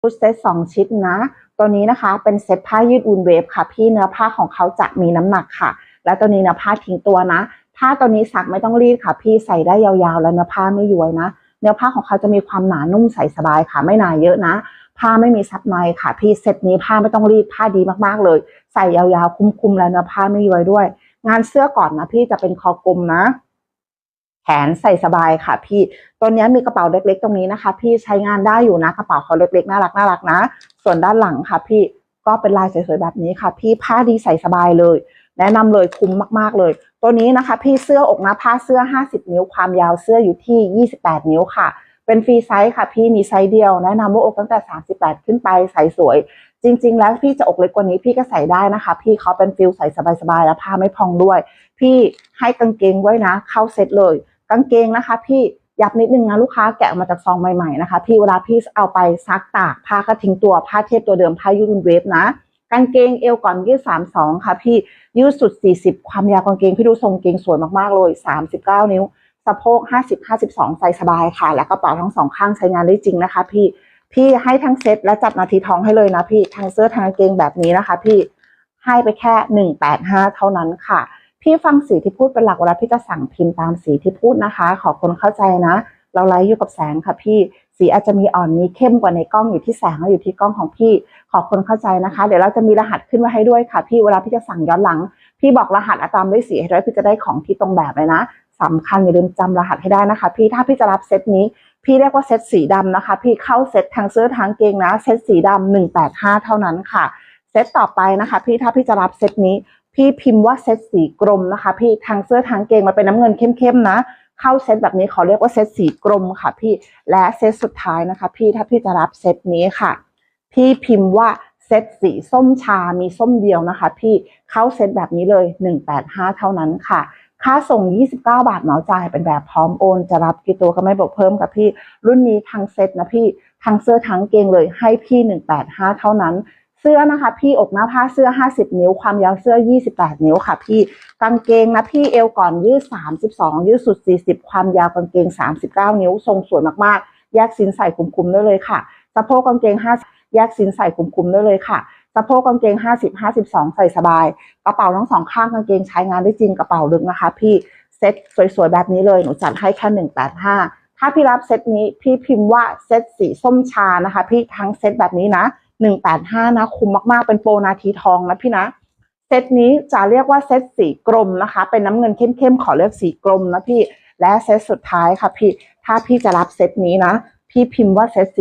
ชุดเซตสองชิ้นนะ ตัวนี้นะคะเป็นเซตผ้ายืดอุ่นเวฟค่ะ พี่เนื้อผ้าของเขาจะมีน้ำหนักค่ะ และตัวนี้เนื้อผ้าทิ้งตัวนะ ถ้าตัวนี้ซักไม่ต้องรีดค่ะ พี่ใส่ได้ยาวๆ แล้วเนื้อผ้าไม่ย้วยนะ เนื้อผ้าของเขาจะมีความหนานุ่มใส่สบายค่ะ ไม่หนาเยอะนะ ผ้าไม่มีซับในค่ะ พี่เซตนี้ผ้าไม่ต้องรีดผ้าดีมากๆเลย ใส่ยาวๆ คุ้มๆแล้วเนื้อผ้าไม่ย้วยด้วย งานเสื้อก่อนนะพี่จะเป็นคอกลมนะ แขนใส่สบายค่ะ พี่ตัวนี้มีกระเป๋าเล็กๆ ตรงนี้นะคะ พี่ใช้งานได้อยู่นะกระเป๋าเขาเล็กๆน่ารักน่ารักนะ ส่วนด้านหลังค่ะ พี่ก็เป็นลายสวยๆแบบนี้ค่ะ พี่ผ้าดีใส่สบายเลย แนะนำเลยคุ้มมากๆเลย ตัวนี้นะคะ พี่เสื้ออกนะผ้าเสื้อ 50 นิ้วความยาวเสื้ออยู่ที่ 28 นิ้วค่ะ เป็นฟรีไซส์ค่ะ พี่มีไซส์เดียวแนะนำว่าอกตั้งแต่ 38 ขึ้นไปใส่สวย จริง ๆ แล้วพี่จะอกเล็กกว่านี้พี่ก็ใส่ได้นะคะ พี่เขาเป็นฟิลใส่สบายๆแล้วผ้าไม่พองด้วย พี่ให้กางเกงไว้นะ เข้าเซ็ตเลย กางเกงนะคะ พี่ยับนิดนึงนะลูกค้าแกะมาจากซองใหม่ๆนะคะ พี่เวลาพี่เอาไปซักตากผ้าก็ทิ้งตัวผ้าเทียบตัวเดิมผ้ายืดรุ่นเวฟนะกางเกงเอวก่อนยืด32ค่ะ พี่ยืดสุด40ความยาวกางเกงพี่ดูทรงเกงสวยมากๆเลย39นิ้ว สะโพก 50 52 ใส่สบายค่ะ และกระเป๋าทั้งสองข้างใช้งานได้จริงนะคะ พี่ พี่ให้ทั้งเซ็ตและจัดนาทีทองให้เลยนะพี่ ทั้งเสื้อทั้งกางเกงแบบนี้นะคะ พี่ให้ไปแค่ 185 เท่านั้นค่ะ พี่ฟังสีที่พูดเป็นหลักเวลาพี่จะสั่งพิมพ์ตามสีที่พูดนะคะ ขอคนเข้าใจนะ เราไลฟ์อยู่กับแสงค่ะพี่ สีอาจจะมีอ่อนมีเข้มกว่าในกล้องอยู่ที่แสงและอยู่ที่กล้องของพี่ ขอคนเข้าใจนะคะ เดี๋ยวเราจะมีรหัสขึ้นมาให้ด้วยค่ะ พี่ เวลาพี่จะสั่งย้อนหลัง พี่บอกรหัสอาตามด้วยสีให้ด้วยพี่จะได้ของที่ตรงแบบเลยนะ สำคัญอย่าลืมจำรหัสให้ได้นะคะ พี่ถ้าพี่จะรับเซตนี้ พี่เรียกว่าเซตสีดำนะคะ พี่เข้าเซตทางเสื้อทางเกงนะ เซตสีดำหนึ่งแปดห้าเท่านั้นค่ะ เซตต่อไปนะคะ พี่ถ้าพี่จะรับเซตนี้ พี่พิมพ์ว่าเซตสีกรมนะคะ พี่ทางเสื้อทางเกงมันเป็นน้ำเงินเข้มๆนะเข้าเซตแบบนี้เขาเรียกว่าเซตสีกรมค่ะ พี่และเซตสุดท้ายนะคะ พี่ถ้าพี่จะรับเซตนี้ค่ะ พี่พิมพ์ว่าเซตสีส้มชา มีส้มเดียวนะคะ พี่เข้าเซตแบบนี้เลย 185 เท่านั้นค่ะ ค่าส่ง 29 บาทเหมาจ่ายเป็นแบบพร้อมโอน จะรับกี่ตัวก็ไม่บอกเพิ่มกับพี่ รุ่นนี้ทั้งเซ็ตนะพี่ ทั้งเสื้อทั้งเกงเลยให้พี่ 185 เท่านั้น เสื้อนะคะพี่อกหน้าผ้าเสื้อ 50 นิ้ว ความยาวเสื้อ 28 นิ้วค่ะพี่ กางเกงนะพี่เอวก่อนยืด 32 ยืดสุด 40 ความยาวกางเกง 39 นิ้ว ทรงสวยมากๆ แยกสินใส่คุมๆได้เลยค่ะะโพกกางเกง5แยกสินใส่คุมๆได้เลยค่ะ สะโพกกางเกง 50 52 ใส่สบาย กระเป๋าทั้งสองข้างกางเกงใช้งานได้จริงกระเป๋าลึกนะคะ พี่เซ็ตสวยๆแบบนี้เลยหนูจัดให้แค่ 185 ถ้าพี่รับเซตนี้พี่พิมพ์ว่าเซตสีส้มชานะคะ พี่ทั้งเซตแบบนี้นะ 185 นะคุ้มมากๆเป็นโปรนาทีทองนะพี่นะเซตนี้จะเรียกว่าเซตสีกรมนะคะ เป็นน้ำเงินเข้มๆขอเลือกสีกรมนะพี่ และเซตสุดท้ายค่ะพี่ ถ้าพี่จะรับเซตนี้นะ พี่พิมพ์ว่าเซตสี